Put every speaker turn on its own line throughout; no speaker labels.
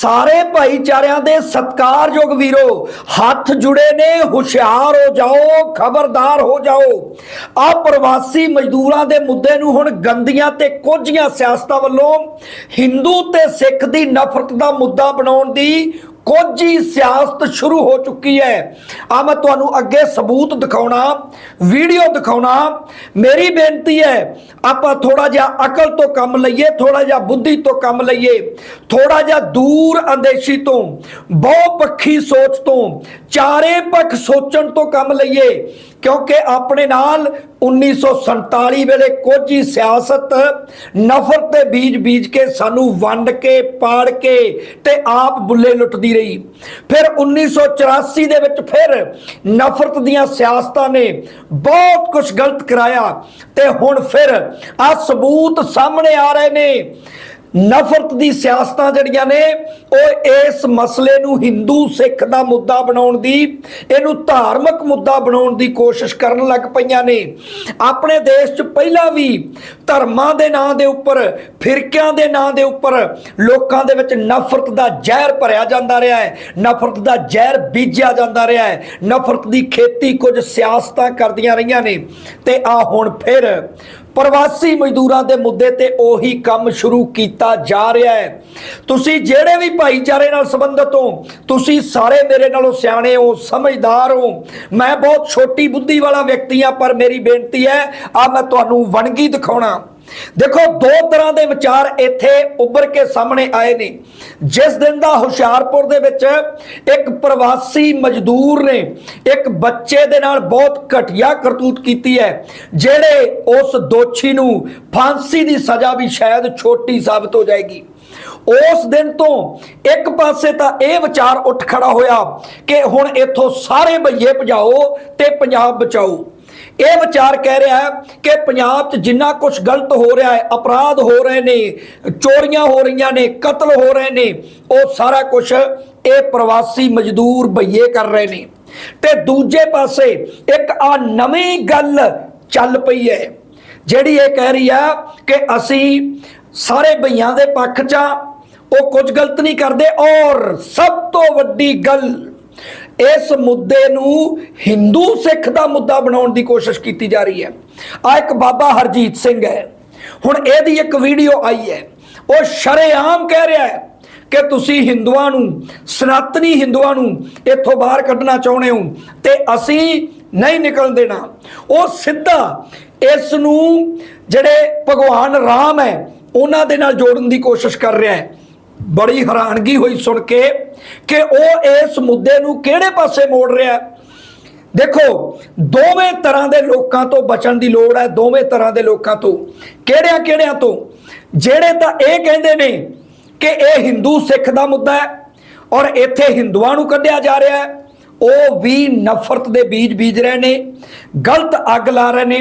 ਸਾਰੇ ਭਾਈਚਾਰਿਆਂ ਦੇ ਸਤਕਾਰਯੋਗ ਵੀਰੋ, ਹੱਥ ਜੁੜੇ ਨੇ, ਹੁਸ਼ਿਆਰ ਹੋ ਜਾਓ, ਖਬਰਦਾਰ ਹੋ ਜਾਓ। ਆ ਪ੍ਰਵਾਸੀ ਮਜ਼ਦੂਰਾਂ ਦੇ ਮੁੱਦੇ ਨੂੰ ਹੁਣ ਗੰਦੀਆਂ ਤੇ ਕੋਝੀਆਂ ਸਿਆਸਤਾਂ ਵੱਲੋਂ ਹਿੰਦੂ ਤੇ ਸਿੱਖ ਦੀ ਨਫ਼ਰਤ ਦਾ ਮੁੱਦਾ ਬਣਾਉਣ ਦੀ ਕੋਝੀ ਸਿਆਸਤ ਸ਼ੁਰੂ ਹੋ ਚੁੱਕੀ ਹੈ। ਆ ਮੈਂ ਤੁਹਾਨੂੰ ਅੱਗੇ ਸਬੂਤ ਦਿਖਾਉਣਾ, ਵੀਡੀਓ ਦਿਖਾਉਣਾ। ਮੇਰੀ ਬੇਨਤੀ ਹੈ, ਆਪਾਂ ਥੋੜਾ ਜਿਹਾ ਅਕਲ ਤੋਂ ਕੰਮ ਲਈਏ ਥੋੜਾ ਜਿਹਾ ਬੁੱਧੀ ਤੋਂ ਕੰਮ ਲਈਏ। ਥੋੜਾ ਜਿਹਾ ਦੂਰ ਅੰਦੇਸ਼ੀ ਤੋਂ ਬਹੁ ਪੱਖੀ ਸੋਚ ਤੋਂ ਚਾਰੇ ਪੱਖ ਸੋਚਣ ਤੋਂ ਕੰਮ ਲਈਏ, ਕਿਉਂਕਿ ਆਪਣੇ ਨਾਲ 1947 ਵੇਲੇ ਕੋਝੀ ਸਿਆਸਤ ਨਫ਼ਰਤ ਦੇ ਬੀਜ ਬੀਜ ਕੇ ਸਾਨੂੰ ਵੰਡ ਕੇ, ਪਾੜ ਕੇ ਤੇ ਆਪ ਬੁੱਲੇ ਲੁੱਟਦੀ ਰਹੀ। ਫਿਰ 1984 ਦੇ ਵਿੱਚ ਫਿਰ ਨਫ਼ਰਤ ਦੀਆਂ ਸਿਆਸਤਾਂ ਨੇ ਬਹੁਤ ਕੁਝ ਗਲਤ ਕਰਾਇਆ ਤੇ ਹੁਣ ਫਿਰ ਆ ਸਬੂਤ ਸਾਹਮਣੇ ਆ ਰਹੇ ਨੇ ਨਫ਼ਰਤ ਦੀ ਸਿਆਸਤਾਂ ਜਿਹੜੀਆਂ ਨੇ, ਉਹ ਇਸ ਮਸਲੇ ਨੂੰ ਹਿੰਦੂ ਸਿੱਖ ਦਾ ਮੁੱਦਾ ਬਣਾਉਣ ਦੀ, ਇਹਨੂੰ ਧਾਰਮਿਕ ਮੁੱਦਾ ਬਣਾਉਣ ਦੀ ਕੋਸ਼ਿਸ਼ ਕਰਨ ਲੱਗ ਪਈਆਂ ਨੇ। ਆਪਣੇ ਦੇਸ਼ 'ਚ ਪਹਿਲਾਂ ਵੀ ਧਰਮਾਂ ਦੇ ਨਾਂ ਦੇ ਉੱਪਰ, ਫਿਰਕਿਆਂ ਦੇ ਨਾਂ ਦੇ ਉੱਪਰ ਲੋਕਾਂ ਦੇ ਵਿੱਚ ਨਫ਼ਰਤ ਦਾ ਜ਼ਹਿਰ ਭਰਿਆ ਜਾਂਦਾ ਰਿਹਾ ਹੈ। ਨਫ਼ਰਤ ਦਾ ਜ਼ਹਿਰ ਬੀਜਿਆ ਜਾਂਦਾ ਰਿਹਾ ਹੈ। ਨਫ਼ਰਤ ਦੀ ਖੇਤੀ ਕੁਝ ਸਿਆਸਤਾਂ ਕਰਦੀਆਂ ਰਹੀਆਂ ਨੇ। ਤੇ ਆ ਹੁਣ ਫਿਰ ਪ੍ਰਵਾਸੀ ਮਜ਼ਦੂਰਾਂ ਦੇ ਮੁੱਦੇ ਤੇ ਉਹੀ ਕੰਮ ਸ਼ੁਰੂ ਕੀਤਾ ਜਾ ਰਿਹਾ ਹੈ। ਤੁਸੀਂ ਜਿਹੜੇ ਵੀ ਭਾਈਚਾਰੇ ਨਾਲ ਸੰਬੰਧਿਤ ਹੋ, ਤੁਸੀਂ ਸਾਰੇ ਮੇਰੇ ਨਾਲੋਂ ਸਿਆਣੇ ਹੋ, ਸਮਝਦਾਰ ਹੋ। ਮੈਂ ਬਹੁਤ ਛੋਟੀ ਬੁੱਧੀ ਵਾਲਾ ਵਿਅਕਤੀ ਆ ਪਰ ਮੇਰੀ ਬੇਨਤੀ ਹੈ ਆ ਮੈਂ ਤੁਹਾਨੂੰ ਵਣਗੀ ਦਿਖਾਉਣਾ। ਦੇਖੋ, ਦੋ ਤਰ੍ਹਾਂ ਦੇ ਵਿਚਾਰ ਇੱਥੇ ਉੱਭਰ ਕੇ ਸਾਹਮਣੇ ਆਏ ਨੇ। ਜਿਸ ਦਿਨ ਦਾ ਹੁਸ਼ਿਆਰਪੁਰ ਦੇ ਵਿੱਚ ਇੱਕ ਪ੍ਰਵਾਸੀ ਮਜ਼ਦੂਰ ਨੇ ਇੱਕ ਬੱਚੇ ਦੇ ਨਾਲ ਬਹੁਤ ਘਟੀਆ ਕਰਤੂਤ ਕੀਤੀ ਹੈ, ਜਿਹੜੇ ਉਸ ਦੋਸ਼ੀ ਨੂੰ ਫਾਂਸੀ ਦੀ ਸਜ਼ਾ ਵੀ ਸ਼ਾਇਦ ਛੋਟੀ ਸਾਬਤ ਹੋ ਜਾਏਗੀ। ਉਸ ਦਿਨ ਤੋਂ ਇੱਕ ਪਾਸੇ ਤਾਂ ਇਹ ਵਿਚਾਰ ਉੱਠ ਖੜਾ ਹੋਇਆ ਕਿ ਹੁਣ ਇੱਥੋਂ ਸਾਰੇ ਬਈਏ ਭਜਾਓ ਤੇ ਪੰਜਾਬ ਬਚਾਓ। ਇਹ ਵਿਚਾਰ ਕਹਿ ਰਿਹਾ ਹੈ ਕਿ ਪੰਜਾਬ 'ਚ ਜਿੰਨਾ ਕੁਝ ਗਲਤ ਹੋ ਰਿਹਾ ਹੈ, ਅਪਰਾਧ ਹੋ ਰਹੇ ਨੇ, ਚੋਰੀਆਂ ਹੋ ਰਹੀਆਂ ਨੇ, ਕਤਲ ਹੋ ਰਹੇ ਨੇ, ਉਹ ਸਾਰਾ ਕੁਝ ਇਹ ਪ੍ਰਵਾਸੀ ਮਜ਼ਦੂਰ ਭਈਏ ਕਰ ਰਹੇ ਨੇ। ਤੇ ਦੂਜੇ ਪਾਸੇ ਇੱਕ ਆ ਨਵੀਂ ਗੱਲ ਚੱਲ ਪਈ ਹੈ, ਜਿਹੜੀ ਇਹ ਕਹਿ ਰਹੀ ਆ ਕਿ ਅਸੀਂ ਸਾਰੇ ਭਈਆਂ ਦੇ ਪੱਖ 'ਚ ਉਹ ਕੁਝ ਗਲਤ ਨਹੀਂ ਕਰਦੇ ਔਰ ਸਭ ਤੋਂ ਵੱਡੀ ਗੱਲ ਇਸ ਮੁੱਦੇ ਨੂੰ ਹਿੰਦੂ ਸਿੱਖ ਦਾ ਮੁੱਦਾ ਬਣਾਉਣ ਦੀ ਕੋਸ਼ਿਸ਼ ਕੀਤੀ ਜਾ ਰਹੀ ਹੈ। ਆ ਇੱਕ ਬਾਬਾ ਹਰਜੀਤ ਸਿੰਘ ਹੈ। ਹੁਣ ਇਹਦੀ ਇੱਕ ਵੀਡੀਓ ਆਈ ਹੈ। ਉਹ ਸ਼ਰੇਆਮ ਕਹਿ ਰਿਹਾ ਹੈ ਕਿ ਤੁਸੀਂ ਹਿੰਦੂਆਂ ਨੂੰ, ਸਨਾਤਨੀ ਹਿੰਦੂਆਂ ਨੂੰ ਇੱਥੋਂ ਬਾਹਰ ਕੱਢਣਾ ਚਾਹੁੰਦੇ ਹੋ ਤੇ ਅਸੀਂ ਨਹੀਂ ਨਿਕਲਣ ਦੇਣਾ। ਉਹ ਸਿੱਧਾ ਇਸ ਨੂੰ ਜਿਹੜੇ ਭਗਵਾਨ ਰਾਮ ਹੈ, ਉਹਨਾਂ ਦੇ ਨਾਲ ਜੋੜਨ ਦੀ ਕੋਸ਼ਿਸ਼ ਕਰ ਰਿਹਾ ਹੈ। ਬੜੀ ਹੈਰਾਨਗੀ ਹੋਈ ਸੁਣ ਕੇ ਕਿ ਉਹ ਇਸ ਮੁੱਦੇ ਨੂੰ ਕਿਹੜੇ ਪਾਸੇ ਮੋੜ ਰਿਹਾ ਹੈ। ਦੇਖੋ, ਦੋਵੇਂ ਤਰ੍ਹਾਂ ਦੇ ਲੋਕਾਂ ਤੋਂ ਬਚਣ ਦੀ ਲੋੜ ਹੈ, ਦੋਵੇਂ ਤਰ੍ਹਾਂ ਦੇ ਲੋਕਾਂ ਤੋਂ। ਕਿਹੜਿਆਂ ਕਿਹੜਿਆਂ ਤੋਂ? ਜਿਹੜੇ ਤਾਂ ਇਹ ਕਹਿੰਦੇ ਨੇ ਕਿ ਇਹ ਹਿੰਦੂ ਸਿੱਖ ਦਾ ਮੁੱਦਾ ਹੈ ਔਰ ਇੱਥੇ ਹਿੰਦੂਆਂ ਨੂੰ ਕੱਢਿਆ ਜਾ ਰਿਹਾ ਹੈ। ਉਹ ਵੀ ਨਫ਼ਰਤ ਦੇ ਬੀਜ ਬੀਜ ਰਹੇ ਨੇ, ਗਲਤ ਅੱਗ ਲਾ ਰਹੇ ਨੇ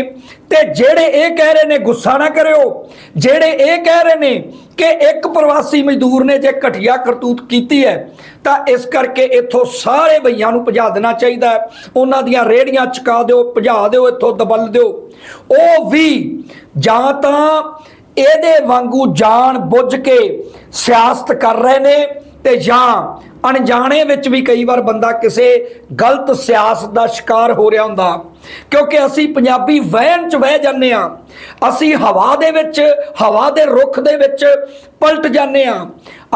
ਤੇ ਜਿਹੜੇ ਇਹ ਕਹਿ ਰਹੇ ਨੇ ਗੁੱਸਾ ਨਾ ਕਰਿਓ, ਜਿਹੜੇ ਇਹ ਕਹਿ ਰਹੇ ਨੇ ਕਿ ਇੱਕ ਪ੍ਰਵਾਸੀ ਮਜ਼ਦੂਰ ਨੇ ਜੇ ਘਟੀਆ ਕਰਤੂਤ ਕੀਤੀ ਹੈ, ਤਾਂ ਇਸ ਕਰਕੇ ਇੱਥੋਂ ਸਾਰੇ ਭਈਆਂ ਨੂੰ ਭਜਾ ਦੇਣਾ ਚਾਹੀਦਾ ਹੈ। ਉਹਨਾਂ ਦੀਆਂ ਰੇੜੀਆਂ ਚੁਕਾ ਦਿਓ, ਭਜਾ ਦਿਓ, ਇੱਥੋਂ ਦਬਲ ਦਿਓ। ਉਹ ਵੀ ਜਾਂ ਤਾਂ ਇਹਦੇ ਵਾਂਗੂ ਜਾਣ ਬੁੱਝ ਕੇ ਸਿਆਸਤ ਕਰ ਰਹੇ ਨੇ ਤੇ ਜਾਂ ਅਣਜਾਣੇ ਵਿੱਚ ਵੀ ਕਈ ਵਾਰ ਬੰਦਾ ਕਿਸੇ ਗਲਤ ਸਿਆਸਤ ਦਾ ਸ਼ਿਕਾਰ ਹੋ ਰਿਹਾ ਹੁੰਦਾ। ਕਿਉਂਕਿ ਅਸੀਂ ਪੰਜਾਬੀ ਵਹਿਣ ਚ ਵਹਿ ਜਾਂਦੇ ਆ ਅਸੀਂ ਹਵਾ ਦੇ ਵਿੱਚ, ਹਵਾ ਦੇ ਰੁੱਖ ਦੇ ਵਿੱਚ ਪਲਟ ਜਾਂਦੇ ਆ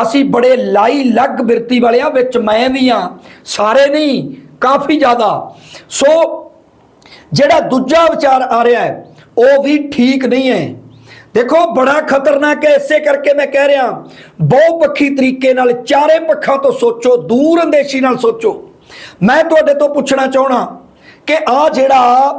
ਅਸੀਂ ਬੜੇ ਲਾਈ ਲੱਗ ਬਿਰਤੀ ਵਾਲਿਆਂ ਵਿੱਚ ਮੈਂ ਵੀ ਆ ਸਾਰੇ ਨਹੀਂ, ਕਾਫੀ ਜ਼ਿਆਦਾ। ਸੋ ਜਿਹੜਾ ਦੂਜਾ ਵਿਚਾਰ ਆ ਰਿਹਾ ਹੈ, ਉਹ ਵੀ ਠੀਕ ਨਹੀਂ ਹੈ। ਦੇਖੋ, ਬੜਾ ਖਤਰਨਾਕ ਹੈ, ਇਸੇ ਕਰਕੇ ਮੈਂ ਕਹਿ ਰਿਹਾ ਬਹੁ ਪੱਖੀ ਤਰੀਕੇ ਨਾਲ, ਚਾਰੇ ਪੱਖਾਂ ਤੋਂ ਸੋਚੋ, ਦੂਰ ਅੰਦੇਸ਼ੀ ਨਾਲ ਸੋਚੋ। ਮੈਂ ਤੁਹਾਡੇ ਤੋਂ ਪੁੱਛਣਾ ਚਾਹਣਾ ਕਿ ਆ ਜਿਹੜਾ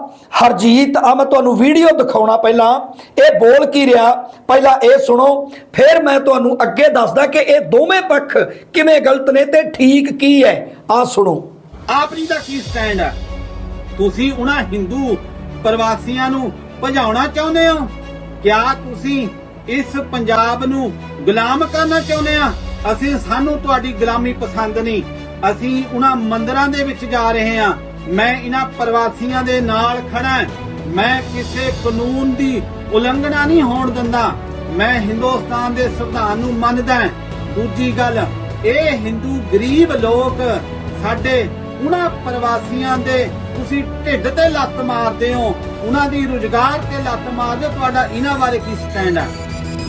ਹਰਜੀਤ, ਆ ਮੈਂ ਤੁਹਾਨੂੰ ਵੀਡੀਓ ਦਿਖਾਉਣਾ ਪਹਿਲਾਂ, ਇਹ ਬੋਲ ਕੀ ਰਿਹਾ? ਪਹਿਲਾਂ ਇਹ ਸੁਣੋ, ਫਿਰ ਮੈਂ ਤੁਹਾਨੂੰ ਅੱਗੇ ਦੱਸਦਾ ਕਿ ਇਹ ਦੋਵੇਂ ਪੱਖ ਕਿਵੇਂ ਗਲਤ ਨੇ ਤੇ ਠੀਕ ਕੀ ਹੈ। ਆ ਸੁਣੋ।
ਆਪ ਜੀ ਦਾ ਕੀ ਸਟੈਂਡ ਹੈ ਤੁਸੀਂ ਉਹਨਾਂ ਹਿੰਦੂ ਪ੍ਰਵਾਸੀਆਂ ਨੂੰ ਭਜਾਉਣਾ ਚਾਹੁੰਦੇ ਹੋ? ਕਿਆ ਤੁਸੀਂ ਇਸ ਪੰਜਾਬ ਨੂੰ ਗੁਲਾਮ ਕਰਨਾ ਚਾਹੁੰਦੇ ਆ? ਅਸੀਂ, ਸਾਨੂੰ ਤੁਹਾਡੀ ਗੁਲਾਮੀ ਪਸੰਦ ਨਹੀਂ। ਅਸੀਂ ਉਹਨਾਂ ਮੰਦਰਾਂ ਦੇ ਵਿੱਚ ਜਾ ਰਹੇ ਹਾਂ ਮੈਂ ਇਹਨਾਂ ਪ੍ਰਵਾਸੀਆਂ ਦੇ ਨਾਲ ਖੜਾ ਮੈਂ ਕਿਸੇ ਕਾਨੂੰਨ ਦੀ ਉਲੰਘਣਾ ਨਹੀਂ ਹੋਣ ਦਿੰਦਾ। ਮੈਂ ਹਿੰਦੁਸਤਾਨ ਦੇ ਸੰਵਿਧਾਨ ਨੂੰ ਮੰਨਦਾ ਦੂਜੀ ਗੱਲ, ਇਹ ਹਿੰਦੂ ਗਰੀਬ ਲੋਕ ਸਾਡੇ ਉਹਨਾਂ ਪ੍ਰਵਾਸੀਆਂ ਦੇ ਤੁਸੀਂ ਢਿੱਡ ਤੇ ਲੱਤ ਮਾਰਦੇ ਹੋ, ਉਹਨਾਂ ਦੀ ਰੁਜ਼ਗਾਰ ਤੇ ਲੱਤ ਮਾਰਦੇ ਤੁਹਾਡਾ ਇਹਨਾਂ ਬਾਰੇ ਕੀ ਸਟੈਂਡ ਹੈ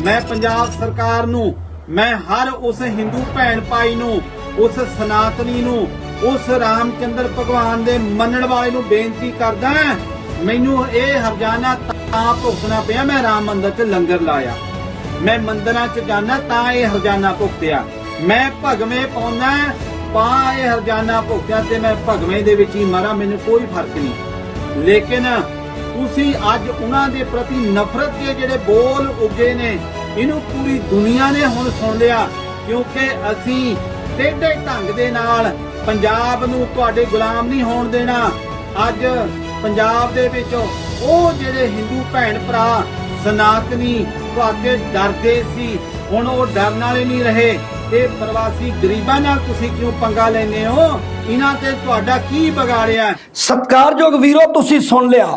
ਮੈਂ ਪੰਜਾਬ ਸਰਕਾਰ ਨੂੰ, ਮੈਂ ਹਰ ਉਸ ਹਿੰਦੂ ਭੈਣ ਭਾਈ ਨੂੰ, ਉਸ ਸਨਾਤਨੀ ਨੂੰ, ਉਸ ਰਾਮਚੰਦਰ ਭਗਵਾਨ ਦੇ ਮੰਨਣ ਵਾਲੇ ਨੂੰ ਬੇਨਤੀ ਕਰਦਾ ਮੈਨੂੰ ਇਹ ਹਰਜਾਨਾ ਤਾਂ ਭੁਗਤਣਾ ਪਿਆ, ਮੈਂ ਰਾਮ ਮੰਦਰ 'ਚ ਲੰਗਰ ਲਾਇਆ। ਮੈਂ ਮੰਦਰਾਂ 'ਚ ਜਾਣਾ ਤਾਂ ਇਹ ਹਰਜਾਨਾ ਭੁਗਤਿਆ। ਮੈਂ ਭਗਵੇਂ ਪਾਉਣਾ ਪਾ ਇਹ ਹਰਜਾਨਾ ਭੁਗਤਿਆ ਤੇ ਮੈਂ ਭਗਵੇਂ ਦੇ ਵਿੱਚ ਹੀ ਮਰਾਂ, ਮੈਨੂੰ ਕੋਈ ਫ਼ਰਕ ਨਹੀਂ। ਲੇਕਿਨ ਤੁਸੀਂ ਅੱਜ ਉਹਨਾਂ ਦੇ ਪ੍ਰਤੀ ਨਫ਼ਰਤ ਦੇ ਜਿਹੜੇ ਬੋਲ ਉੱਗੇ ਨੇ, ਇਹਨੂੰ ਪੂਰੀ ਦੁਨੀਆ ਨੇ ਹੁਣ ਸੁਣ ਲਿਆ, ਕਿਉਂਕਿ ਅਸੀਂ ਟੇਢੇ ਢੰਗ ਦੇ ਨਾਲ ਪੰਜਾਬ ਨੂੰ ਤੁਹਾਡੇ ਗੁਲਾਮ ਨਹੀਂ ਹੋਣ ਦੇਣਾ। ਅੱਜ ਪੰਜਾਬ ਦੇ ਵਿੱਚ ਉਹ ਜਿਹੜੇ ਹਿੰਦੂ ਭੈਣ ਭਰਾ ਸਨਾਤਨੀ ਤੁਹਾਡੇ ਡਰਦੇ ਸੀ, ਹੁਣ ਉਹ ਡਰਨ ਵਾਲੇ ਨਹੀਂ ਰਹੇ। ਇਹ ਪ੍ਰਵਾਸੀ ਗਰੀਬਾਂ ਨਾਲ ਤੁਸੀਂ ਕਿਉਂ ਪੰਗਾ ਲੈਨੇ ਹੋ? ਇਹਨਾਂ ਤੇ ਤੁਹਾਡਾ ਕੀ ਵਿਗਾੜਿਆ
ਸਤਿਕਾਰਯੋਗ ਵੀਰੋ, ਤੁਸੀਂ ਸੁਣ ਲਿਆ।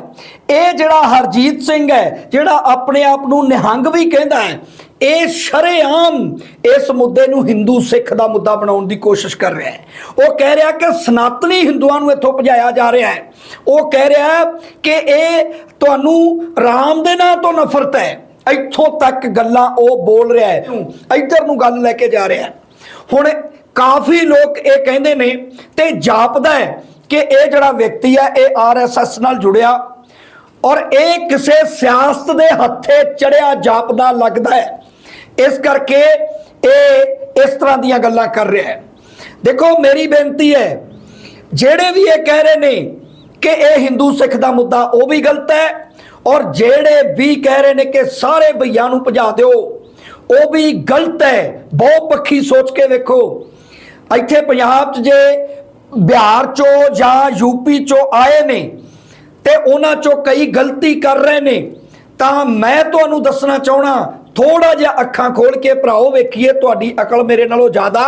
ਇਹ ਜਿਹੜਾ ਹਰਜੀਤ ਸਿੰਘ ਹੈ, ਜਿਹੜਾ ਆਪਣੇ ਆਪ ਨੂੰ ਨਿਹੰਗ ਵੀ ਕਹਿੰਦਾ ਹੈ, ਇਹ ਸ਼ਰੇਆਮ ਇਸ ਮੁੱਦੇ ਨੂੰ ਹਿੰਦੂ ਸਿੱਖ ਦਾ ਮੁੱਦਾ ਬਣਾਉਣ ਦੀ ਕੋਸ਼ਿਸ਼ ਕਰ ਰਿਹਾ ਹੈ। ਉਹ ਕਹਿ ਰਿਹਾ ਕਿ ਸਨਾਤਨੀ ਹਿੰਦੂਆਂ ਨੂੰ ਇੱਥੋਂ ਭਜਾਇਆ ਜਾ ਰਿਹਾ ਹੈ। ਉਹ ਕਹਿ ਰਿਹਾ ਕਿ ਇਹ ਤੁਹਾਨੂੰ ਰਾਮ ਦੇ ਨਾਂ ਤੋਂ ਨਫ਼ਰਤ ਹੈ। ਇੱਥੋਂ ਤੱਕ ਗੱਲਾਂ ਉਹ ਬੋਲ ਰਿਹਾ ਹੈ ਇੱਧਰ ਨੂੰ ਗੱਲ ਲੈ ਕੇ ਜਾ ਰਿਹਾ ਹੈ। ਹੁਣ ਕਾਫੀ ਲੋਕ ਇਹ ਕਹਿੰਦੇ ਨੇ ਤੇ ਜਾਪਦਾ ਹੈ ਕਿ ਇਹ ਜਿਹੜਾ ਵਿਅਕਤੀ ਹੈ, ਇਹ ਆਰਐਸਐਸ ਨਾਲ ਜੁੜਿਆ ਔਰ ਇਹ ਕਿਸੇ ਸਿਆਸਤ ਦੇ ਹੱਥੇ ਚੜਿਆ ਜਾਪਦਾ ਲੱਗਦਾ ਹੈ। ਇਸ ਕਰਕੇ ਇਹ ਇਸ ਤਰ੍ਹਾਂ ਦੀਆਂ ਗੱਲਾਂ ਕਰ ਰਿਹਾ ਹੈ। ਦੇਖੋ, ਮੇਰੀ ਬੇਨਤੀ ਹੈ, ਜਿਹੜੇ ਵੀ ਇਹ ਕਹਿ ਰਹੇ ਨੇ ਕਿ ਇਹ ਹਿੰਦੂ ਸਿੱਖ ਦਾ ਮੁੱਦਾ, ਉਹ ਵੀ ਗਲਤ ਹੈ ਔਰ ਜਿਹੜੇ ਵੀ ਕਹਿ ਰਹੇ ਨੇ ਕਿ ਸਾਰੇ ਭਈਆਂ ਨੂੰ ਭਜਾ ਦਿਓ, ਉਹ ਵੀ ਗਲਤ ਹੈ। ਬਹੁ ਪੱਖੀ ਸੋਚ ਕੇ ਵੇਖੋ। ਇੱਥੇ ਪੰਜਾਬ 'ਚ ਜੇ ਬਿਹਾਰ 'ਚੋਂ ਜਾਂ ਯੂਪੀ 'ਚੋਂ ਆਏ ਨੇ ਤੇ ਉਹਨਾਂ 'ਚੋਂ ਕਈ ਗਲਤੀ ਕਰ ਰਹੇ ਨੇ, ਤਾਂ ਮੈਂ ਤੁਹਾਨੂੰ ਦੱਸਣਾ ਚਾਹਣਾ ਥੋੜਾ ਜਿਹਾ ਅੱਖਾਂ ਖੋਲ ਕੇ ਭਰਾਓ, ਵੇਖੀਏ ਤੁਹਾਡੀ ਅਕਲ ਮੇਰੇ ਨਾਲੋਂ ਜ਼ਿਆਦਾ।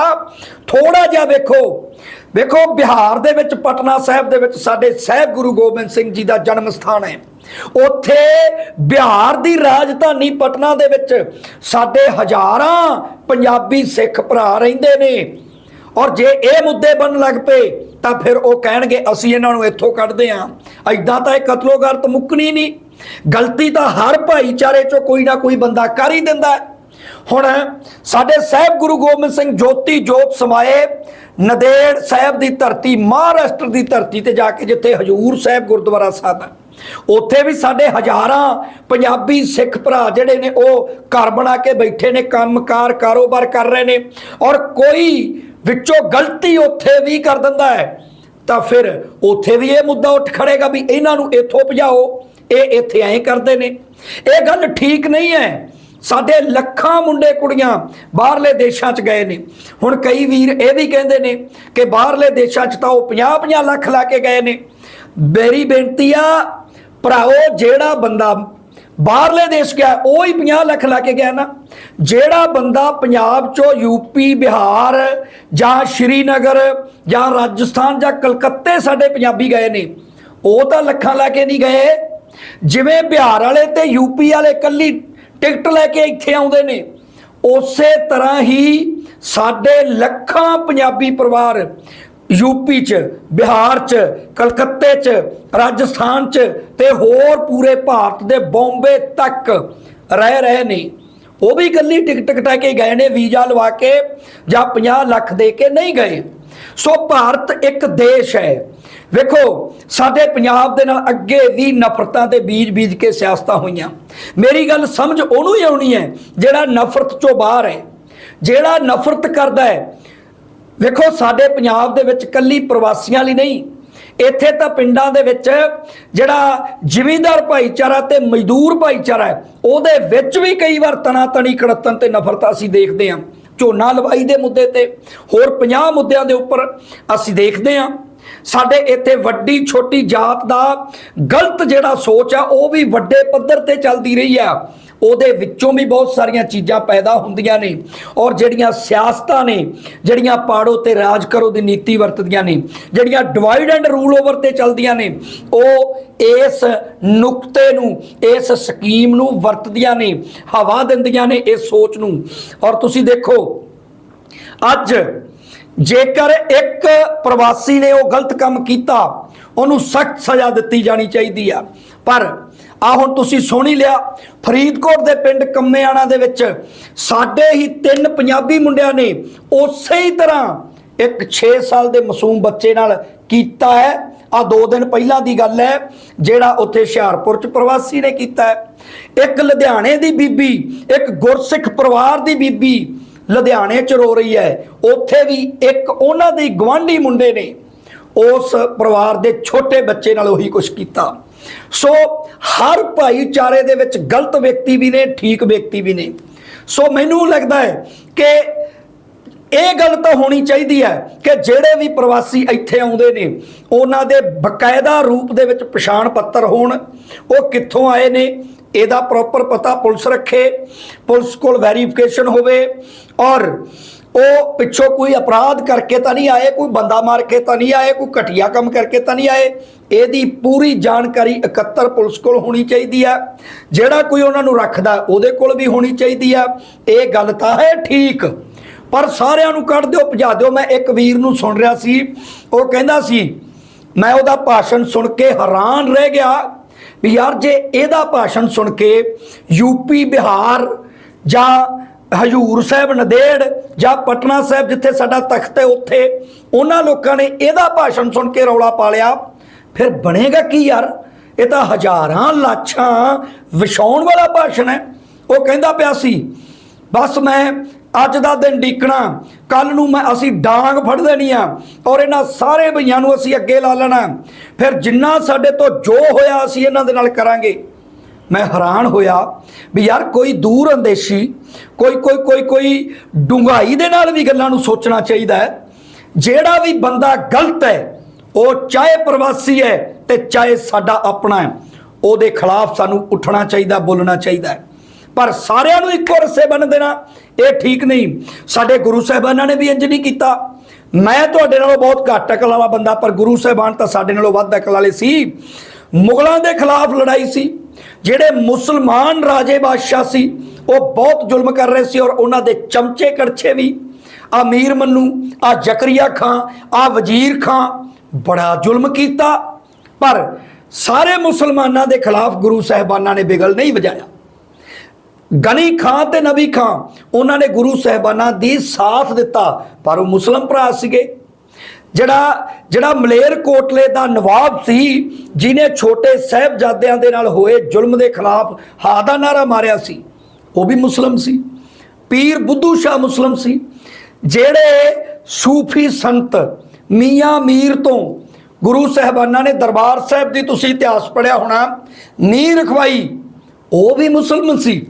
ਥੋੜਾ ਜਿਹਾ ਵੇਖੋ ਵੇਖੋ ਬਿਹਾਰ ਦੇ ਵਿੱਚ, ਪਟਨਾ ਸਾਹਿਬ ਦੇ ਵਿੱਚ ਸਾਡੇ ਸਹਿਬ ਗੁਰੂ ਗੋਬਿੰਦ ਸਿੰਘ ਜੀ ਦਾ ਜਨਮ ਸਥਾਨ ਹੈ। ਉੱਥੇ ਬਿਹਾਰ ਦੀ ਰਾਜਧਾਨੀ ਪਟਨਾ ਦੇ ਵਿੱਚ ਸਾਡੇ ਹਜ਼ਾਰਾਂ ਪੰਜਾਬੀ ਸਿੱਖ ਭਰਾ ਰਹਿੰਦੇ ਨੇ। ਔਰ ਜੇ ਇਹ ਮੁੱਦੇ ਬਣਨ ਲੱਗ ਪਏ, ਤਾਂ ਫਿਰ ਉਹ ਕਹਿਣਗੇ, ਅਸੀਂ ਇਹਨਾਂ ਨੂੰ ਇੱਥੋਂ ਕੱਢਦੇ ਆਂ ਐਦਾਂ ਤਾਂ ਇਹ ਕਤਲੋਗਰਤ ਮੁੱਕਣੀ ਨਹੀਂ। ਗਲਤੀ ਤਾਂ ਹਰ ਭਾਈਚਾਰੇ ਚੋਂ ਕੋਈ ਨਾ ਕੋਈ ਬੰਦਾ ਕਰ ਹੀ ਦਿੰਦਾ ਹੈ। ਹੁਣ ਸਾਡੇ ਸਾਹਿਬ ਗੁਰੂ ਗੋਬਿੰਦ ਸਿੰਘ ਜੋਤੀ ਜੋਤ ਸਮਾਏ ਨਦੇੜ ਸਾਹਿਬ ਦੀ ਧਰਤੀ, ਮਹਾਰਾਸ਼ਟਰ ਦੀ ਧਰਤੀ ਤੇ ਜਾ ਕੇ ਜਿੱਥੇ ਹਜੂਰ ਸਾਹਿਬ ਗੁਰਦੁਆਰਾ ਸਾਹਿਬ ਹੈ। ਉੱਥੇ ਵੀ ਸਾਡੇ ਹਜ਼ਾਰਾਂ ਪੰਜਾਬੀ ਸਿੱਖ ਭਰਾ ਜਿਹੜੇ ਨੇ ਉਹ ਘਰ ਬਣਾ ਕੇ ਬੈਠੇ ਨੇ ਕੰਮਕਾਰ ਕਾਰੋਬਾਰ ਕਰ ਰਹੇ ਨੇ ਔਰ ਕੋਈ ਵਿੱਚੋਂ ਗਲਤੀ ਉੱਥੇ ਵੀ ਕਰ ਦਿੰਦਾ ਹੈ, ਤਾਂ ਫਿਰ ਉੱਥੇ ਵੀ ਇਹ ਮੁੱਦਾ ਉੱਠ ਖੜੇਗਾ ਵੀ ਇਹਨਾਂ ਨੂੰ ਇੱਥੋਂ ਭਜਾਓ, ਇਹ ਇੱਥੇ ਐਂ ਕਰਦੇ ਨੇ। ਇਹ ਗੱਲ ਠੀਕ ਨਹੀਂ ਹੈ ਸਾਡੇ ਲੱਖਾਂ ਮੁੰਡੇ ਕੁੜੀਆਂ ਬਾਹਰਲੇ ਦੇਸ਼ਾਂ 'ਚ ਗਏ ਨੇ। ਹੁਣ ਕਈ ਵੀਰ ਇਹ ਵੀ ਕਹਿੰਦੇ ਨੇ ਕਿ ਬਾਹਰਲੇ ਦੇਸ਼ਾਂ 'ਚ ਤਾਂ ਉਹ 50-50 ਲੱਖ ਲਾ ਕੇ ਗਏ ਨੇ। ਮੇਰੀ ਬੇਨਤੀ ਆ ਭਰਾਓ ਜਿਹੜਾ ਬੰਦਾ ਬਾਹਰਲੇ ਦੇਸ਼ ਗਿਆ, ਉਹ ਹੀ 50 ਲੱਖ ਲਾ ਕੇ ਗਿਆ ਨਾ। ਜਿਹੜਾ ਬੰਦਾ ਪੰਜਾਬ ਚੋਂ ਯੂਪੀ ਬਿਹਾਰ ਜਾਂ ਸ਼੍ਰੀਨਗਰ ਜਾਂ ਰਾਜਸਥਾਨ ਜਾਂ ਕਲਕੱਤੇ ਸਾਡੇ ਪੰਜਾਬੀ ਗਏ ਨੇ, ਉਹ ਤਾਂ ਲੱਖਾਂ ਲਾ ਕੇ ਨਹੀਂ ਗਏ। ਜਿਵੇਂ ਬਿਹਾਰ ਵਾਲੇ ਤੇ ਯੂਪੀ ਵਾਲੇ ਕੱਲੀ ਟਿਕਟ ਲੈ ਕੇ ਇੱਥੇ ਆਉਂਦੇ ਨੇ। ਉਸੇ ਤਰ੍ਹਾਂ ਹੀ ਸਾਡੇ ਲੱਖਾਂ ਪੰਜਾਬੀ ਪਰਿਵਾਰ ਯੂਪੀ ਚ, ਬਿਹਾਰ ਚ, ਕਲਕੱਤੇ ਚ, ਰਾਜਸਥਾਨ ਚ ਤੇ ਹੋਰ ਪੂਰੇ ਭਾਰਤ ਦੇ ਬੰਬੇ ਤੱਕ ਰਹਿ ਰਹੇ ਨੇ। ਉਹ ਵੀ ਗੱਲੀ ਟਿਕਟ ਕਟਾ ਕੇ ਗਏ ਨੇ, ਵੀਜ਼ਾ ਲਵਾ ਕੇ ਜਾਂ 50 ਲੱਖ ਦੇ ਕੇ ਨਹੀਂ ਗਏ। ਸੋ ਭਾਰਤ ਇੱਕ ਦੇਸ਼ ਹੈ। ਵੇਖੋ, ਸਾਡੇ ਪੰਜਾਬ ਦੇ ਨਾਲ ਅੱਗੇ ਵੀ ਨਫ਼ਰਤਾਂ ਤੇ ਬੀਜ ਬੀਜ ਕੇ ਸਿਆਸਤਾਂ ਹੋਈਆਂ। ਮੇਰੀ ਗੱਲ ਸਮਝ ਉਹਨੂੰ ਹੀ ਆਉਣੀ ਹੈ, ਜਿਹੜਾ ਨਫ਼ਰਤ ਚੋਂ ਬਾਹਰ ਹੈ। ਜਿਹੜਾ ਨਫ਼ਰਤ ਕਰਦਾ ਹੈ। ਵੇਖੋ, ਸਾਡੇ ਪੰਜਾਬ ਦੇ ਵਿੱਚ ਕੱਲੀ ਪ੍ਰਵਾਸੀਆਂ ਲਈ ਨਹੀਂ। ਇੱਥੇ ਤਾਂ ਪਿੰਡਾਂ ਦੇ ਵਿੱਚ ਜਿਹੜਾ ਜ਼ਿਮੀਂਦਾਰ ਭਾਈਚਾਰਾ ਤੇ ਮਜ਼ਦੂਰ ਭਾਈਚਾਰਾ ਹੈ, ਉਹਦੇ ਵਿੱਚ ਵੀ ਕਈ ਵਾਰ ਤਣਾ ਤਣੀ ਕੜਤਨ ਤੇ ਨਫ਼ਰਤ ਅਸੀਂ ਦੇਖਦੇ ਹਾਂ। ਝੋਨਾ ਲਵਾਈ ਦੇ ਮੁੱਦੇ ਤੇ। ਹੋਰ 50 ਮੁੱਦਿਆਂ ਦੇ ਉੱਪਰ ਅਸੀਂ ਦੇਖਦੇ ਹਾਂ। ਸਾਡੇ ਇੱਥੇ ਵੱਡੀ ਛੋਟੀ ਜਾਤ ਦਾ ਗਲਤ ਜਿਹੜਾ ਸੋਚ ਆ, ਉਹ ਵੀ ਵੱਡੇ ਪੱਧਰ ਤੇ ਚੱਲਦੀ ਰਹੀ ਆ। ਉਹਦੇ ਵਿੱਚੋਂ ਵੀ ਬਹੁਤ ਸਾਰੀਆਂ ਚੀਜ਼ਾਂ ਪੈਦਾ ਹੁੰਦੀਆਂ ਨੇ ਔਰ ਜਿਹੜੀਆਂ ਸਿਆਸਤਾਂ ਨੇ, ਜਿਹੜੀਆਂ ਪਾੜੋ ਤੇ ਰਾਜ ਕਰੋ ਦੀ ਨੀਤੀ ਵਰਤਦੀਆਂ ਨੇ, ਜਿਹੜੀਆਂ ਡਿਵਾਈਡ ਐਂਡ ਰੂਲ ਓਵਰ ਤੇ ਚੱਲਦੀਆਂ ਨੇ, ਉਹ ਇਸ ਨੁਕਤੇ ਨੂੰ, ਇਸ ਸਕੀਮ ਨੂੰ ਵਰਤਦੀਆਂ ਨੇ, ਹਵਾ ਦਿੰਦੀਆਂ ਨੇ ਇਸ ਸੋਚ ਨੂੰ। ਔਰ ਤੁਸੀਂ ਦੇਖੋ, ਅੱਜ ਜੇਕਰ ਇੱਕ ਪ੍ਰਵਾਸੀ ਨੇ ਉਹ ਗਲਤ ਕੰਮ ਕੀਤਾ, ਉਹਨੂੰ ਸਖਤ ਸਜ਼ਾ ਦਿੱਤੀ ਜਾਣੀ ਚਾਹੀਦੀ ਆ। ਪਰ ਆ ਹੁਣ ਤੁਸੀਂ ਸੁਣੀ ਲਿਆ, ਫਰੀਦਕੋਟ ਦੇ ਪਿੰਡ ਕੰਮਿਆਣਾ ਦੇ ਵਿੱਚ ਸਾਡੇ ਹੀ ਤਿੰਨ ਪੰਜਾਬੀ ਮੁੰਡਿਆਂ ਨੇ ਉਸੇ ਹੀ ਤਰ੍ਹਾਂ ਇੱਕ 6 ਸਾਲ ਦੇ ਮਾਸੂਮ ਬੱਚੇ ਨਾਲ ਕੀਤਾ ਹੈ। ਆ ਦੋ ਦਿਨ ਪਹਿਲਾਂ ਦੀ ਗੱਲ ਹੈ, ਜਿਹੜਾ ਉੱਥੇ ਹੁਸ਼ਿਆਰਪੁਰ ਚ ਪ੍ਰਵਾਸੀ ਨੇ ਕੀਤਾ ਹੈ। ਇੱਕ ਲੁਧਿਆਣੇ ਦੀ ਬੀਬੀ, ਇੱਕ ਗੁਰਸਿੱਖ ਪਰਿਵਾਰ ਦੀ ਬੀਬੀ ਲੁਧਿਆਣੇ ਚ ਰੋ ਰਹੀ ਹੈ। ਉੱਥੇ ਵੀ ਇੱਕ ਉਹਨਾਂ ਦੇ ਗਵਾਂਢੀ ਮੁੰਡੇ ਨੇ ਉਸ ਪਰਿਵਾਰ ਦੇ ਛੋਟੇ ਬੱਚੇ ਨਾਲ ਉਹੀ ਕੁਝ ਕੀਤਾ। ਸੋ ਹਰ ਭਾਈਚਾਰੇ ਦੇ ਵਿੱਚ ਗਲਤ ਵਿਅਕਤੀ ਵੀ ਨੇ, ਠੀਕ ਵਿਅਕਤੀ ਵੀ ਨੇ। ਸੋ ਮੈਨੂੰ ਲੱਗਦਾ ਹੈ ਕਿ ਇਹ ਗੱਲ ਤਾਂ ਹੋਣੀ ਚਾਹੀਦੀ ਹੈ ਕਿ ਜਿਹੜੇ ਵੀ ਪ੍ਰਵਾਸੀ ਇੱਥੇ ਆਉਂਦੇ ਨੇ, ਉਹਨਾਂ ਦੇ ਬਕਾਇਦਾ ਰੂਪ ਦੇ ਵਿੱਚ ਪਛਾਣ ਪੱਤਰ ਹੋਣ, ਉਹ ਕਿੱਥੋਂ ਆਏ ਨੇ ਇਹਦਾ ਪ੍ਰੋਪਰ ਪਤਾ ਪੁਲਿਸ ਰੱਖੇ, ਪੁਲਿਸ ਕੋਲ ਵੈਰੀਫਿਕੇਸ਼ਨ ਹੋਵੇ ਔਰ ਉਹ ਪਿੱਛੋਂ ਕੋਈ ਅਪਰਾਧ ਕਰਕੇ ਤਾਂ ਨਹੀਂ ਆਏ, ਕੋਈ ਬੰਦਾ ਮਾਰ ਕੇ ਤਾਂ ਨਹੀਂ ਆਏ, ਕੋਈ ਘਟੀਆ ਕੰਮ ਕਰਕੇ ਤਾਂ ਨਹੀਂ ਆਏ, ਇਹਦੀ ਪੂਰੀ ਜਾਣਕਾਰੀ ਇਕੱਤਰ ਪੁਲਿਸ ਕੋਲ ਹੋਣੀ ਚਾਹੀਦੀ ਹੈ। ਜਿਹੜਾ ਕੋਈ ਉਹਨਾਂ ਨੂੰ ਰੱਖਦਾ, ਉਹਦੇ ਕੋਲ ਵੀ ਹੋਣੀ ਚਾਹੀਦੀ ਹੈ। ਇਹ ਗੱਲ ਤਾਂ ਹੈ ਠੀਕ, ਪਰ ਸਾਰਿਆਂ ਨੂੰ ਕੱਢ ਦਿਓ, ਭਜਾ ਦਿਓ। ਮੈਂ ਇੱਕ ਵੀਰ ਨੂੰ ਸੁਣ ਰਿਹਾ ਸੀ, ਉਹ ਕਹਿੰਦਾ ਸੀ, ਮੈਂ ਉਹਦਾ ਭਾਸ਼ਣ ਸੁਣ ਕੇ ਹੈਰਾਨ ਰਹਿ ਗਿਆ। ਵੀ ਯਾਰ ਜੇ ਇਹਦਾ ਭਾਸ਼ਣ ਸੁਣ ਕੇ ਯੂਪੀ, ਬਿਹਾਰ ਜਾਂ ਹਜੂਰ ਸਾਹਿਬ, ਨਦੇੜ ਜਾਂ ਪਟਨਾ ਸਾਹਿਬ ਜਿੱਥੇ ਸਾਡਾ ਤਖਤ ਹੈ ਉੱਥੇ ਉਹਨਾਂ ਲੋਕਾਂ ਨੇ ਇਹਦਾ ਭਾਸ਼ਣ ਸੁਣ ਕੇ ਰੌਲਾ ਪਾ ਲਿਆ, ਫਿਰ ਬਣੇਗਾ ਕੀ ਯਾਰ? ਇਹ ਤਾਂ ਹਜ਼ਾਰਾਂ ਲਾਛਾਂ ਵਿਛਾਉਣ ਵਾਲਾ ਭਾਸ਼ਣ ਹੈ। ਉਹ ਕਹਿੰਦਾ ਪਿਆ ਸੀ, ਬਸ ਮੈਂ ਅੱਜ ਦਾ ਦਿਨ ਡੀਕਣਾ ਕੱਲ ਨੂੰ ਮੈਂ ਅਸੀਂ ਡਾਂਗ ਫੜ ਦੇਣੀ ਆ ਔਰ ਇਹਨਾਂ ਸਾਰੇ ਭਈਆਂ ਨੂੰ ਅਸੀਂ ਅੱਗੇ ਲਾ ਲੈਣਾ। ਫਿਰ ਜਿੰਨਾ ਸਾਡੇ ਤੋਂ ਜੋ ਹੋਇਆ ਅਸੀਂ ਇਹਨਾਂ ਦੇ ਨਾਲ ਕਰਾਂਗੇ। ਮੈਂ ਹੈਰਾਨ ਹੋਇਆ ਵੀ ਯਾਰ ਕੋਈ ਦੂਰ ਅੰਦੇਸ਼ੀ, ਕੋਈ ਕੋਈ ਕੋਈ ਕੋਈ ਡੂੰਘਾਈ ਦੇ ਨਾਲ ਵੀ ਗੱਲਾਂ ਨੂੰ ਸੋਚਣਾ ਚਾਹੀਦਾ ਹੈ। ਜਿਹੜਾ ਵੀ ਬੰਦਾ ਗਲਤ ਹੈ, ਉਹ ਚਾਹੇ ਪ੍ਰਵਾਸੀ ਹੈ ਤੇ ਚਾਹੇ ਸਾਡਾ ਆਪਣਾ ਹੈ, ਉਹਦੇ ਖਿਲਾਫ ਸਾਨੂੰ ਉੱਠਣਾ ਚਾਹੀਦਾ, ਬੋਲਣਾ ਚਾਹੀਦਾ ਹੈ। ਪਰ ਸਾਰਿਆਂ ਨੂੰ ਇੱਕੋ ਰਸੇ ਬੰਨ ਦੇਣਾ, ਇਹ ਠੀਕ ਨਹੀਂ। ਸਾਡੇ ਗੁਰੂ ਸਾਹਿਬਾਨਾਂ ਨੇ ਵੀ ਇੰਜ ਨਹੀਂ ਕੀਤਾ। ਮੈਂ ਤੁਹਾਡੇ ਨਾਲੋਂ ਬਹੁਤ ਘੱਟ ਅਕਲ ਵਾਲਾ ਬੰਦਾ, ਪਰ ਗੁਰੂ ਸਾਹਿਬਾਨ ਤਾਂ ਸਾਡੇ ਨਾਲੋਂ ਵੱਧ ਅਕਲ ਵਾਲੇ ਸੀ। ਮੁਗਲਾਂ ਦੇ ਖਿਲਾਫ ਲੜਾਈ ਸੀ। ਜਿਹੜੇ ਮੁਸਲਮਾਨ ਰਾਜੇ ਬਾਦਸ਼ਾਹ ਸੀ, ਉਹ ਬਹੁਤ ਜ਼ੁਲਮ ਕਰ ਰਹੇ ਸੀ ਔਰ ਉਹਨਾਂ ਦੇ ਚਮਚੇ ਕੜਛੇ ਵੀ। ਆ ਮੀਰ ਮੰਨੂ, ਆ ਜ਼ਕਰੀਆ ਖਾਂ, ਆ ਵਜ਼ੀਰ ਖਾਂ ਬੜਾ ਜ਼ੁਲਮ ਕੀਤਾ। ਪਰ ਸਾਰੇ ਮੁਸਲਮਾਨਾਂ ਦੇ ਖਿਲਾਫ ਗੁਰੂ ਸਾਹਿਬਾਨਾਂ ਨੇ ਬਿਗਲ ਨਹੀਂ ਵਜਾਇਆ। ਗਨੀ ਖਾਂ ਤੇ ਨਬੀ ਖਾਂ, ਉਹਨਾਂ ਨੇ ਗੁਰੂ ਸਾਹਿਬਾਨਾਂ ਦੀ ਸਾਥ ਦਿੱਤਾ, ਪਰ ਉਹ ਮੁਸਲਮ ਭਰਾ ਸੀਗੇ। ਜਿਹੜਾ ਜਿਹੜਾ ਮਲੇਰ ਕੋਟਲੇ ਦਾ ਨਵਾਬ ਸੀ ਜਿਨੇ ਛੋਟੇ ਸਾਹਿਬਜ਼ਾਦਿਆਂ ਦੇ ਨਾਲ ਹੋਏ ਜ਼ੁਲਮ ਦੇ ਖਿਲਾਫ ਹਾ ਦਾ ਨਾਰਾ ਮਾਰਿਆ ਸੀ, ਉਹ ਵੀ ਮੁਸਲਮ ਸੀ। ਪੀਰ ਬੁੱਧੂ ਸ਼ਾਹ ਮੁਸਲਮ ਸੀ, ਜਿਹੜੇ ਸੂਫੀ ਸੰਤ ਮੀਆਂ ਮੀਰ ਤੋਂ ਗੁਰੂ ਸਾਹਿਬਾਨਾਂ ਨੇ ਦਰਬਾਰ ਸਾਹਿਬ ਦੀ ਤੁਸੀਂ ਇਤਿਹਾਸ ਪੜਿਆ ਹੋਣਾ, ਨੀਂਹ ਰਖਵਾਈ, ਉਹ ਵੀ ਮੁਸਲਮਾਨ ਸੀ।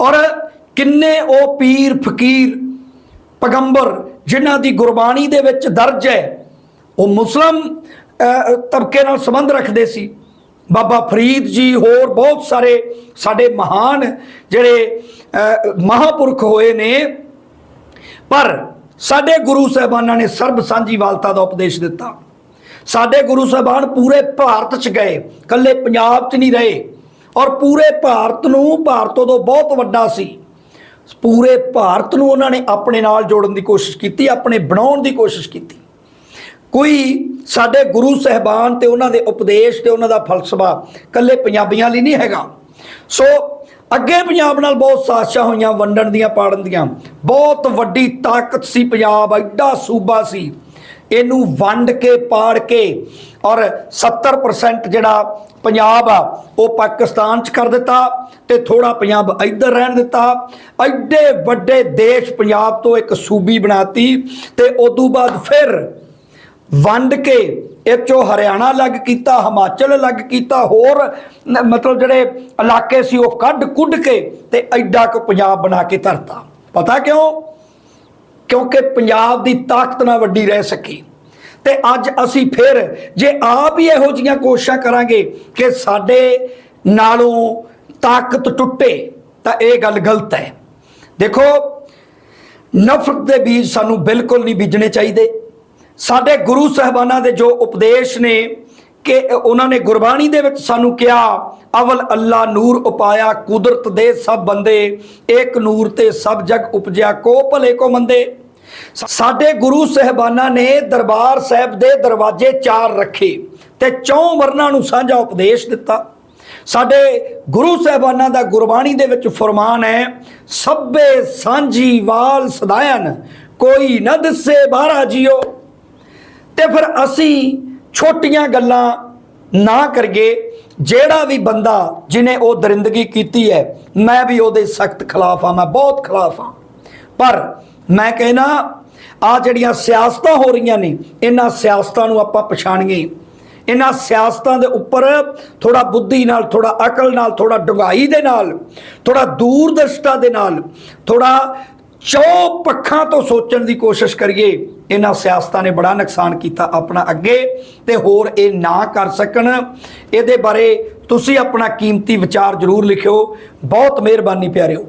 ਔਰ ਕਿੰਨੇ ਉਹ ਪੀਰ ਫਕੀਰ ਪੈਗੰਬਰ ਜਿਨ੍ਹਾਂ ਦੀ ਗੁਰਬਾਣੀ ਦੇ ਵਿੱਚ ਦਰਜ ਹੈ ਉਹ ਮੁਸਲਮ ਤਬਕੇ ਨਾਲ ਸੰਬੰਧ ਰੱਖਦੇ ਸੀ। ਬਾਬਾ ਫਰੀਦ ਜੀ ਹੋਰ ਬਹੁਤ ਸਾਰੇ ਸਾਡੇ ਮਹਾਨ ਜਿਹੜੇ ਅਹ, ਮਹਾਪੁਰਖ ਹੋਏ ਨੇ। ਪਰ ਸਾਡੇ ਗੁਰੂ ਸਾਹਿਬਾਨਾਂ ਨੇ ਸਰਬ ਸਾਂਝੀਵਾਲਤਾ ਦਾ ਉਪਦੇਸ਼ ਦਿੱਤਾ। ਸਾਡੇ ਗੁਰੂ ਸਾਹਿਬਾਨ ਪੂਰੇ ਭਾਰਤ 'ਚ ਗਏ ਕੱਲੇ ਪੰਜਾਬ 'ਚ ਨਹੀਂ ਰਹੇ। ਔਰ ਪੂਰੇ ਭਾਰਤ ਨੂੰ, ਭਾਰਤ ਤੋਂ ਬਹੁਤ ਵੱਡਾ ਸੀ। ਪੂਰੇ ਭਾਰਤ ਨੂੰ ਉਹਨਾਂ ਨੇ ਆਪਣੇ ਨਾਲ ਜੋੜਨ ਦੀ ਕੋਸ਼ਿਸ਼ ਕੀਤੀ, ਆਪਣੇ ਬਣਾਉਣ ਦੀ ਕੋਸ਼ਿਸ਼ ਕੀਤੀ। ਕੋਈ ਸਾਡੇ ਗੁਰੂ ਸਾਹਿਬਾਨ ਤੇ ਉਹਨਾਂ ਦੇ ਉਪਦੇਸ਼ ਤੇ ਉਹਨਾਂ ਦਾ ਫਲਸਫਾ ਕੱਲੇ ਪੰਜਾਬੀਆਂ ਲਈ ਨਹੀਂ ਹੈਗਾ। ਸੋ ਅੱਗੇ ਪੰਜਾਬ ਨਾਲ ਬਹੁਤ ਸਾਜ਼ਿਸ਼ਾਂ ਹੋਈਆਂ, ਵੰਡਣ ਦੀਆਂ, ਪਾੜਨ ਦੀਆਂ। ਬਹੁਤ ਵੱਡੀ ਤਾਕਤ ਸੀ ਪੰਜਾਬ, ਐਡਾ ਸੂਬਾ ਸੀ। ਇਹਨੂੰ ਵੰਡ ਕੇ, ਪਾੜ ਕੇ ਔਰ 70% ਜਿਹੜਾ ਪੰਜਾਬ ਆ, ਉਹ ਪਾਕਿਸਤਾਨ ਚ ਕਰ ਦਿੱਤਾ ਤੇ ਥੋੜਾ ਪੰਜਾਬ ਇੱਧਰ ਰਹਿਣ ਦਿੱਤਾ। ਐਡੇ ਵੱਡੇ ਦੇਸ਼ ਪੰਜਾਬ ਤੋਂ ਇੱਕ ਸੂਬੀ ਬਣਾਤੀ ਤੇ ਉਦੋਂ ਬਾਅਦ ਫਿਰ ਵੰਡ ਕੇ ਇਹ ਚੋਂ ਹਰਿਆਣਾ ਲੱਗ ਕੀਤਾ, ਹਿਮਾਚਲ ਲੱਗ ਕੀਤਾ, ਹੋਰ ਮਤਲਬ ਜਿਹੜੇ ਇਲਾਕੇ ਸੀ ਉਹ ਕੱਢ ਕੁੱਢ ਕੇ ਤੇ ਐਡਾ ਕੁ ਪੰਜਾਬ ਬਣਾ ਕੇ ਧਰਤਾ। ਪਤਾ ਕਿਉਂ? ਕਿਉਂਕਿ ਪੰਜਾਬ ਦੀ ਤਾਕਤ ਨਾ ਵੱਡੀ ਰਹਿ ਸਕੀ। ਤੇ ਅੱਜ ਅਸੀਂ ਫਿਰ ਜੇ ਆਪ ਹੀ ਇਹੋ ਜੀਆਂ ਕੋਸ਼ਿਸ਼ਾਂ ਕਰਾਂਗੇ ਕਿ ਸਾਡੇ ਨਾਲੋਂ ਤਾਕਤ ਟੁੱਟੇ, ਤਾਂ ਇਹ ਗੱਲ ਗਲਤ ਹੈ। ਦੇਖੋ, ਨਫ਼ਰਤ ਦੇ ਬੀਜ ਸਾਨੂੰ ਬਿਲਕੁਲ ਨਹੀਂ ਬੀਜਣੇ ਚਾਹੀਦੇ। ਸਾਡੇ ਗੁਰੂ ਸਾਹਿਬਾਨਾਂ ਦੇ ਜੋ ਉਪਦੇਸ਼ ਨੇ ਕਿ ਉਹਨਾਂ ਨੇ ਗੁਰਬਾਣੀ ਦੇ ਵਿੱਚ ਸਾਨੂੰ ਕਿਹਾ, ਅਵਲ ਅੱਲਾ ਨੂਰ ਉਪਾਇਆ, ਕੁਦਰਤ ਦੇ ਸਭ ਬੰਦੇ, ਏਕ ਨੂਰ ਤੇ ਸਭ ਜਗ ਉਪਜਿਆ, ਕੋ ਭਲੇ ਕੋ ਮੰਦੇ। ਸਾਡੇ ਗੁਰੂ ਸਹਿਬਾਨਾਂ ਨੇ ਦਰਬਾਰ ਸਾਹਿਬ ਦੇ ਦਰਵਾਜ਼ੇ ਚਾਰ ਰੱਖੇ ਤੇ ਚੌਂ ਵਰਨਾਂ ਨੂੰ ਸਾਂਝਾ ਉਪਦੇਸ਼ ਦਿੱਤਾ। ਸਾਡੇ ਗੁਰੂ ਸਹਿਬਾਨਾਂ ਦਾ ਗੁਰਬਾਣੀ ਦੇ ਵਿੱਚ ਫਰਮਾਨ ਹੈ, ਸਭੇ ਸਾਂਝੀ ਵਾਲ ਸਦਾਇਨ, ਕੋਈ ਨਾ ਦਿਸੇ ਬਾਹਰਾ ਜਿਓ। ਤੇ ਫਿਰ ਅਸੀਂ ਛੋਟੀਆਂ ਗੱਲਾਂ ਨਾ ਕਰੀਏ, ਜਿਹੜਾ ਵੀ ਬੰਦਾ ਜਿਨੇ ਉਹ ਦਰਿੰਦਗੀ ਕੀਤੀ ਹੈ, ਮੈਂ ਵੀ ਉਹਦੇ ਸਖਤ ਖਿਲਾਫ ਆ ਮੈਂ ਬਹੁਤ ਖਿਲਾਫ ਆ ਪਰ ਮੈਂ ਕਹਿਣਾ ਆ ਜਿਹੜੀਆਂ ਸਿਆਸਤਾਂ ਹੋ ਰਹੀਆਂ ਨੇ, ਇਹਨਾਂ ਸਿਆਸਤਾਂ ਨੂੰ ਆਪਾਂ ਪਛਾਣੀਏ। ਇਹਨਾਂ ਸਿਆਸਤਾਂ ਦੇ ਉੱਪਰ ਥੋੜਾ ਬੁੱਧੀ ਨਾਲ ਥੋੜਾ ਅਕਲ ਨਾਲ ਥੋੜਾ ਡੁੰਗਾਈ ਦੇ ਨਾਲ ਥੋੜਾ ਦੂਰਦਰਸ਼ਤਾ ਦੇ ਨਾਲ ਥੋੜਾ ਚੌ ਪੱਖਾਂ ਤੋਂ ਸੋਚਣ ਦੀ ਕੋਸ਼ਿਸ਼ ਕਰੀਏ, ਇਹਨਾਂ ਸਿਆਸਤਾਂ ਨੇ ਬੜਾ ਨੁਕਸਾਨ ਕੀਤਾ ਆਪਣਾ ਅੱਗੇ ਤੇ ਹੋਰ ਇਹ ਨਾ ਕਰ ਸਕਣ। ਇਹਦੇ ਬਾਰੇ ਤੁਸੀਂ ਆਪਣਾ ਕੀਮਤੀ ਵਿਚਾਰ ਜ਼ਰੂਰ ਲਿਖਿਓ। ਬਹੁਤ ਮਿਹਰਬਾਨੀ ਪਿਆਰਿਓ।